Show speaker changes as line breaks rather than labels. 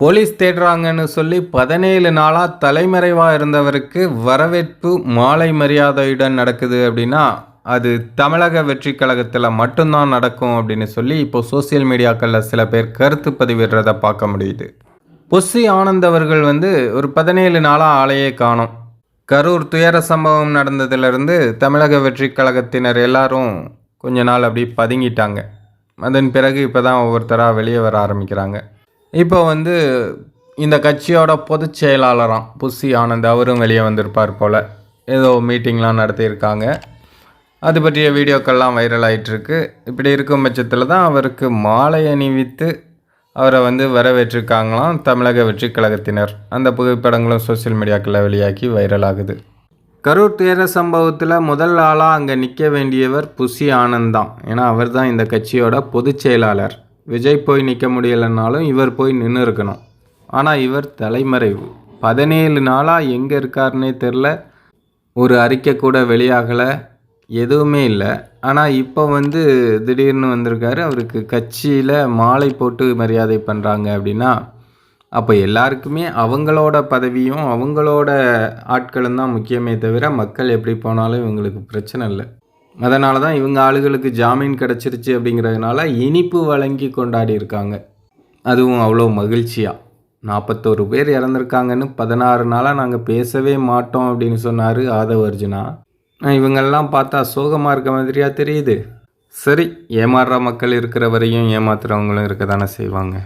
Police தேடுறாங்கன்னு சொல்லி பதினேழு நாளாக தலைமறைவாக இருந்தவருக்கு வரவேற்பு மாலை மரியாதையுடன் நடக்குது அப்படின்னா அது தமிழக வெற்றி கழகத்தில் மட்டும்தான் நடக்கும் அப்படின்னு சொல்லி இப்போ சோசியல் மீடியாக்களில் சில பேர் கருத்து பதிவிடுறத பார்க்க முடியுது. பொஸ்ஸி ஆனந்த் அவர்கள் வந்து ஒரு பதினேழு நாளாக ஆளையே காணும். கரூர் துயர சம்பவம் நடந்ததுலேருந்து தமிழக வெற்றி கழகத்தினர் எல்லாரும் கொஞ்ச நாள் அப்படி பதுங்கிட்டாங்க. அதன் பிறகு இப்போ தான் ஒவ்வொருத்தராக வெளியே வர ஆரம்பிக்கிறாங்க. இப்போ வந்து இந்த கட்சியோட பொதுச் செயலாளராம் புஸ்ஸி ஆனந்த் அவரும் வெளியே வந்திருப்பார் போல். ஏதோ மீட்டிங்லாம் நடத்தியிருக்காங்க. அது பற்றிய வீடியோக்கள்லாம் வைரல் ஆயிட்டிருக்கு இப்படி இருக்கும் பட்சத்தில் தான் அவருக்கு மாலை அணிவித்து அவரை வந்து வரவேற்றிருக்காங்களாம் தமிழக வெற்றி கழகத்தினர். அந்த புகைப்படங்களும் சோஷியல் மீடியாக்களில் வெளியாகி வைரல் ஆகுது கரூர் தேர சம்பவத்தில் முதல் ஆளாக அங்கே நிற்க வேண்டியவர் புஷி ஆனந்த் தான். ஏன்னா அவர் தான் இந்த கட்சியோட பொதுச் செயலாளர். விஜய் போய் நிற்க முடியலைன்னாலும் இவர் போய் நின்று இருக்கணும். ஆனால் இவர் தலைமறைவு. பதினேழு நாளாக எங்கே இருக்காருன்னே தெரில. ஒரு அறிக்கை கூட வெளியாகலை. எதுவுமே இல்லை. ஆனால் இப்போ வந்து திடீர்னு வந்திருக்காரு. அவருக்கு கட்சியில் மாலை போட்டு மரியாதை பண்ணுறாங்க அப்படின்னா அப்போ எல்லாருக்குமே அவங்களோட பதவியும் அவங்களோட ஆட்களும் தான் முக்கியமே தவிர மக்கள் எப்படி போனாலும் இவங்களுக்கு பிரச்சனை இல்லை. அதனால தான் இவங்க ஆளுகளுக்கு ஜாமீன் கிடச்சிருச்சு அப்படிங்கிறதுனால இனிப்பு வழங்கி கொண்டாடி இருக்காங்க. அதுவும் அவ்வளோ மகிழ்ச்சியாக நாற்பத்தோரு பேர் இறந்துருக்காங்கன்னு பதினாறு நாளாக நாங்கள் பேசவே மாட்டோம் அப்படின்னு சொன்னார் ஆதவ அர்ஜுனா. இவங்கெல்லாம் பார்த்தா சோகமாக இருக்க மாதிரியாக தெரியுது. சரி ஏமாறுற மக்கள் இருக்கிற வரையும் ஏமாத்துறவங்களும் இருக்க தானே செய்வாங்க.